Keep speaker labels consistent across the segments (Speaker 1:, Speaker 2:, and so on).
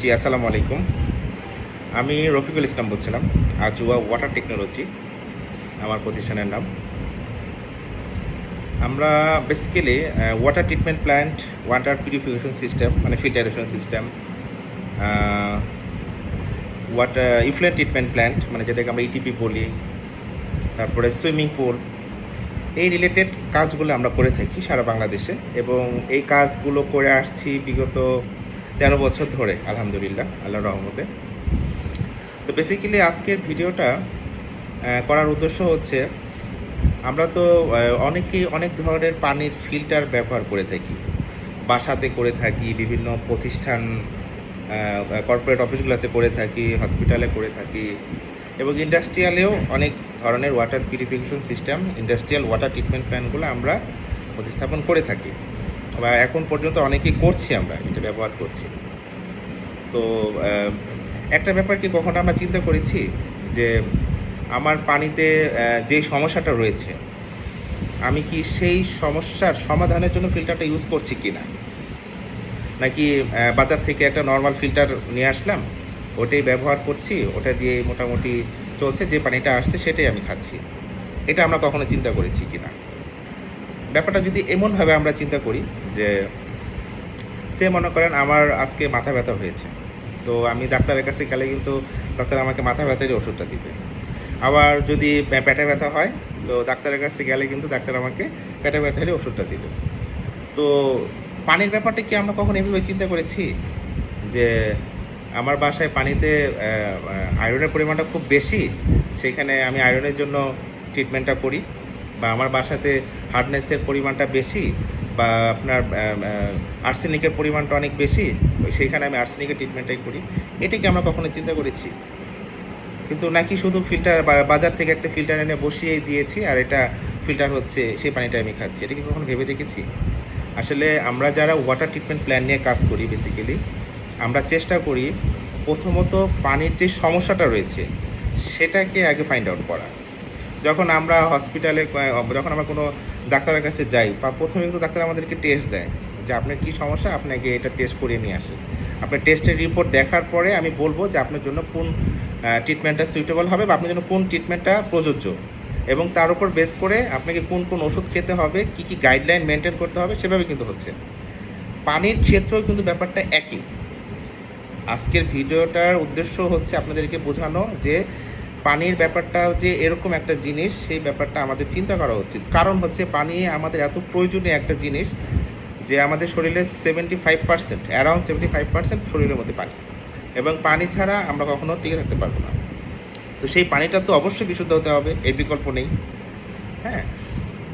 Speaker 1: জি, আসসালামু আলাইকুম। আমি রফিকুল ইসলাম বলছিলাম আজুয়া ওয়াটার টেকনোলজি আমার প্রতিষ্ঠানের নাম। আমরা basically water treatment plant water purification system মানে filtration system water effluent treatment plant মানে যেটাকে আমরা ইটিপি বলি, তারপরে সুইমিং পুল এই রিলেটেড কাজগুলো আমরা করে থাকি সারা বাংলাদেশে এবং এই কাজগুলো করে আসছি বিগত তেরো বছর ধরে, আলহামদুলিল্লাহ আল্লাহ রহমতে। তো বেসিক্যালি আজকের ভিডিওটা করার উদ্দেশ্য হচ্ছে, আমরা তো অনেকেই অনেক ধরনের পানির ফিল্টার ব্যবহার করে থাকি। বাসাতে করে থাকি, বিভিন্ন প্রতিষ্ঠান কর্পোরেট অফিসগুলোতে করে থাকি হসপিটালে করে থাকি এবং ইন্ডাস্ট্রিয়ালেও অনেক ধরনের water purification system industrial water treatment প্ল্যানগুলো আমরা প্রতিস্থাপন করে থাকি। বা এখন পর্যন্ত অনেকেই করছি আমরা, এটা ব্যবহার করছি। তো একটা ব্যাপার কি কখনো আমরা চিন্তা করেছি যে আমার পানিতে যে সমস্যাটা রয়েছে, আমি কি সেই সমস্যার সমাধানের জন্য ফিল্টারটা ইউজ করছি কি না নাকি বাজার থেকে একটা নর্মাল ফিল্টার নিয়ে আসলাম, ওটাই ব্যবহার করছি, ওটা দিয়ে মোটামুটি চলছে, যে পানিটা আসছে সেটাই আমি খাচ্ছি। এটা আমরা কখনো চিন্তা করেছি কি না ব্যাপারটা যদি এমনভাবে আমরা চিন্তা করি যে সে মনে করেন আমার আজকে মাথা ব্যথা হয়েছে, তো আমি ডাক্তারের কাছে গেলে কিন্তু ডাক্তার আমাকে মাথা ব্যথারই ওষুধটা দিবে। আবার যদি পেটে ব্যথা হয়, তো ডাক্তারের কাছে গেলে কিন্তু ডাক্তার আমাকে পেটে ব্যথারই ওষুধটা দিবে। তো পানির ব্যাপারটা কি আমরা কখন এভাবে চিন্তা করেছি? যে আমার বাসায় পানিতে আয়রনের পরিমাণটা খুব বেশি, সেখানে আমি আয়রনের জন্য ট্রিটমেন্টটা করি। বা আমার বাসাতে হার্ডনেসের পরিমাণটা বেশি বা আপনার আর্সেনিকের পরিমাণটা অনেক বেশি সেইখানে আমি আর্সেনিকের ট্রিটমেন্টটাই করি। এটা কি আমরা কখনো চিন্তা করেছি। কিন্তু নাকি শুধু ফিল্টার বাজার থেকে একটা ফিল্টার এনে বসিয়ে দিয়েছি আর এটা ফিল্টার হচ্ছে সেই পানিটা আমি খাচ্ছি। এটা কি কখনো ভেবে দেখেছি? আসলে আমরা যারা ওয়াটার ট্রিটমেন্ট প্ল্যান নিয়ে কাজ করি বেসিক্যালি আমরা চেষ্টা করি প্রথমত পানির যে সমস্যাটা রয়েছে, সেটাকে আগে ফাইন্ড আউট করা যখন আমরা হসপিটালে যখন আমরা কোনো ডাক্তারের কাছে যাই, বা প্রথমে কিন্তু ডাক্তার আমাদেরকে টেস্ট দেয় যে আপনার কী সমস্যা, আপনাকে এটা টেস্ট করিয়ে নিয়ে আসে। আপনার টেস্টের রিপোর্ট দেখার পরে আমি বলব যে আপনার জন্য কোন ট্রিটমেন্টটা সুইটেবল হবে, বা আপনার জন্য কোন ট্রিটমেন্টটা প্রযোজ্য। এবং তার উপর বেস করে আপনাকে কোন কোন ওষুধ খেতে হবে, কি কি গাইডলাইন মেনটেন করতে হবে, সেভাবে কিন্তু হচ্ছে। পানির ক্ষেত্রেও কিন্তু ব্যাপারটা একই। আজকের ভিডিওটার উদ্দেশ্য হচ্ছে আপনাদেরকে বোঝানো যে পানির ব্যাপারটা যে এরকম একটা জিনিস, সেই ব্যাপারটা আমাদের চিন্তা করা উচিত। কারণ হচ্ছে পানি আমাদের এত প্রয়োজনীয় একটা জিনিস যে আমাদের শরীরে seventy five percent around seventy five percent শরীরের মধ্যে পানি। এবং পানি ছাড়া আমরা কখনো টিকে থাকতে পারব না। তো সেই পানিটা তো অবশ্যই বিশুদ্ধ হতে হবে এর বিকল্প নেই। হ্যাঁ?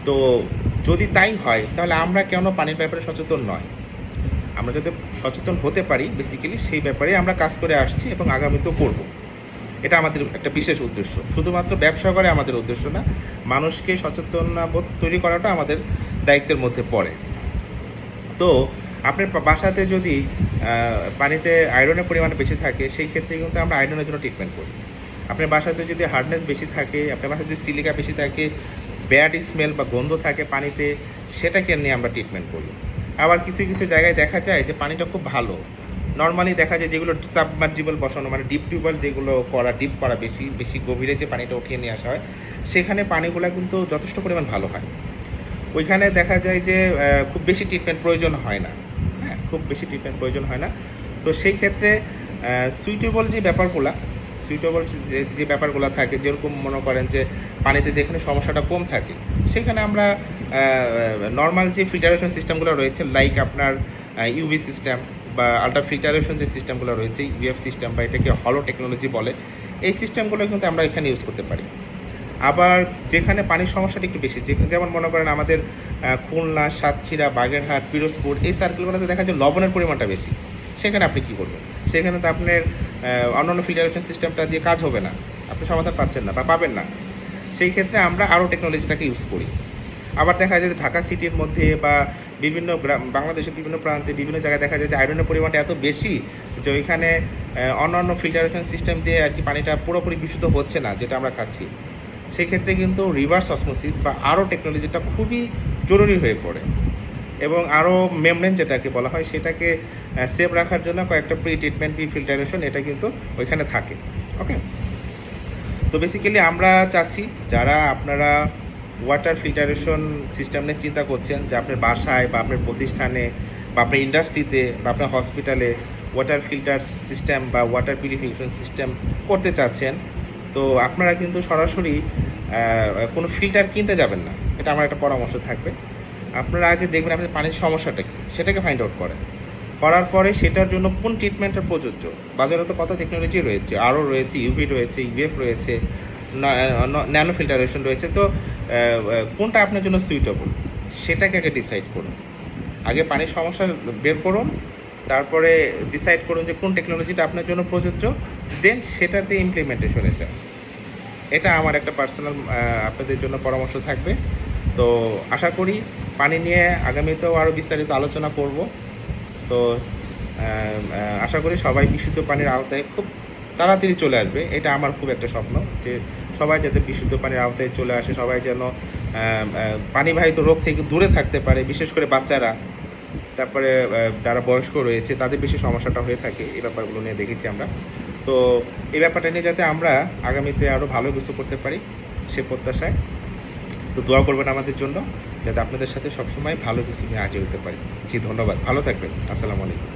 Speaker 1: তো যদি তাই হয়, তাহলে আমরা কেন পানির ব্যাপারে সচেতন নয়? আমরা যাতে সচেতন হতে পারি বেসিক্যালি সেই ব্যাপারে আমরা কাজ করে আসছি এবং আগামীতেও করব। এটা আমাদের একটা বিশেষ উদ্দেশ্য। শুধুমাত্র ব্যবসা করে আমাদের উদ্দেশ্য না, মানুষকে সচেতনবোধ তৈরি করাটা আমাদের দায়িত্বের মধ্যে পড়ে। তো আপনার বাসাতে যদি পানিতে আয়রনের পরিমাণ বেশি থাকে, সেই ক্ষেত্রে কিন্তু আমরা আয়রনের জন্য ট্রিটমেন্ট করি। আপনার বাসাতে যদি হার্ডনেস বেশি থাকে আপনার বাসাতে যদি সিলিকা বেশি থাকে ব্যাড স্মেল বা গন্ধ থাকে পানিতে, সেটাকে নিয়ে আমরা ট্রিটমেন্ট করি। আবার কিছু কিছু জায়গায় দেখা যায় যে পানিটা খুব ভালো। নর্মালি দেখা যায় যেগুলো সাবমার্জিবল বসানো মানে ডিপ টিউবওয়েল যেগুলো করা ডিপ করা বেশি বেশি গভীরে যে পানিটা উঠিয়ে নিয়ে আসা হয়, সেখানে পানিগুলো কিন্তু যথেষ্ট পরিমাণ ভালো হয়। ওইখানে দেখা যায় যে খুব বেশি ট্রিটমেন্ট প্রয়োজন হয় না। হ্যাঁ খুব বেশি ট্রিটমেন্ট প্রয়োজন হয় না। তো সেই ক্ষেত্রে সুইটেবল যে ব্যাপারগুলা সুইটেবল যে ব্যাপারগুলো থাকে, যেরকম মনে করেন যে পানিতে যেখানে সমস্যাটা কম থাকে, সেখানে আমরা নর্মাল যে ফিল্টারেশন সিস্টেমগুলো রয়েছে লাইক আপনার ইউভি সিস্টেম বা আল্ট্রা ফিল্টারেশন যে সিস্টেমগুলো রয়েছে ইউএফ সিস্টেম বা এটাকে হলো টেকনোলজি বলে, এই সিস্টেমগুলো কিন্তু আমরা এখানে ইউজ করতে পারি। আবার যেখানে পানির সমস্যাটা একটু বেশি যেমন মনে করেন আমাদের খুলনা, সাতক্ষীরা, বাগেরহাট, পিরোজপুর, এই সার্কেলগুলোতে দেখা যায় লবণের পরিমাণটা বেশি। সেখানে আপনি কী করবেন? সেখানে তো আপনার অন্যান্য ফিল্টারেশন সিস্টেমটা দিয়ে কাজ হবে না। আপনি সমাধান পাচ্ছেন না বা পাবেন না। সেই ক্ষেত্রে আমরা আরও টেকনোলজিটাকে ইউজ করি। আবার দেখা যায় যে ঢাকা সিটির মধ্যে বা বিভিন্ন বাংলাদেশের বিভিন্ন প্রান্তে, বিভিন্ন জায়গায় দেখা যায় যে আয়রনের পরিমাণটা এত বেশি যে ওইখানে অন্যান্য ফিল্টারেশন সিস্টেম দিয়ে আর কি পানিটা পুরোপুরি বিশুদ্ধ হচ্ছে না, যেটা আমরা খাচ্ছি। সেক্ষেত্রে কিন্তু রিভার্স অসমোসিস বা আরও টেকনোলজিটা খুবই জরুরি হয়ে পড়ে। এবং আরও মেমব্রেন যেটাকে বলা হয়, সেটাকে সেভ রাখার জন্য কয়েকটা প্রি ট্রিটমেন্ট প্রি ফিল্টারেশন এটা কিন্তু ওইখানে থাকে। ওকে তো বেসিক্যালি আমরা চাচ্ছি, যারা আপনারা ওয়াটার ফিল্টারেশন সিস্টেম নিয়ে চিন্তা করছেন যে আপনার বাসায় বা আপনার প্রতিষ্ঠানে বা আপনার ইন্ডাস্ট্রিতে বা আপনার হসপিটালে ওয়াটার ফিল্টার সিস্টেম বা ওয়াটার পিউরিফিকেশন সিস্টেম করতে চাচ্ছেন, তো আপনারা কিন্তু সরাসরি কোনো ফিল্টার কিনতে যাবেন না। এটা আমার একটা পরামর্শ থাকবে। আপনারা আগে দেখবেন আপনাদের পানির সমস্যাটা কী, সেটাকে ফাইন্ড আউট করেন। করার পরে সেটার জন্য কোন ট্রিটমেন্টটা প্রযোজ্য? বাজারে তো কত টেকনোলজি রয়েছে, আরও রয়েছে ইউভি রয়েছে ইউএফ রয়েছে ন্যানো ফিল্টারেশন রয়েছে। তো কোনটা আপনার জন্য সুইটেবল সেটাকে আগে ডিসাইড করুন। আগে পানির সমস্যা বের করুন, তারপরে ডিসাইড করুন যে কোন টেকনোলজিটা আপনার জন্য প্রযোজ্য দেন সেটাতে ইমপ্লিমেন্টেশনে যান। এটা আমার একটা পার্সোনাল আপনাদের জন্য পরামর্শ থাকবে। তো, আশা করি পানি নিয়ে আগামীতেও আরও বিস্তারিত আলোচনা করব। তো আশা করি সবাই বিশুদ্ধ পানির আওতায় খুব তাড়াতাড়ি চলে আসবে, এটা আমার খুব একটা স্বপ্ন যে সবাই যাতে বিশুদ্ধ পানির আওতায় চলে আসে, সবাই যেন পানিবাহিত রোগ থেকে দূরে থাকতে পারে, বিশেষ করে বাচ্চারা। তারপরে যারা বয়স্ক রয়েছে, তাদের বেশি সমস্যাটা হয়ে থাকে, এই ব্যাপারগুলো নিয়ে দেখেছি আমরা। তো এই ব্যাপারটা নিয়ে যাতে আমরা আগামীতে আরও ভালো কিছু করতে পারি, সে প্রত্যাশায়। তো দোয়া করবেন আমাদের জন্য, যাতে আপনাদের সাথে সবসময় ভালো কিছু নিয়ে হাজির হতে পারি। জি, ধন্যবাদ। ভালো থাকবেন। আসসালামু আলাইকুম।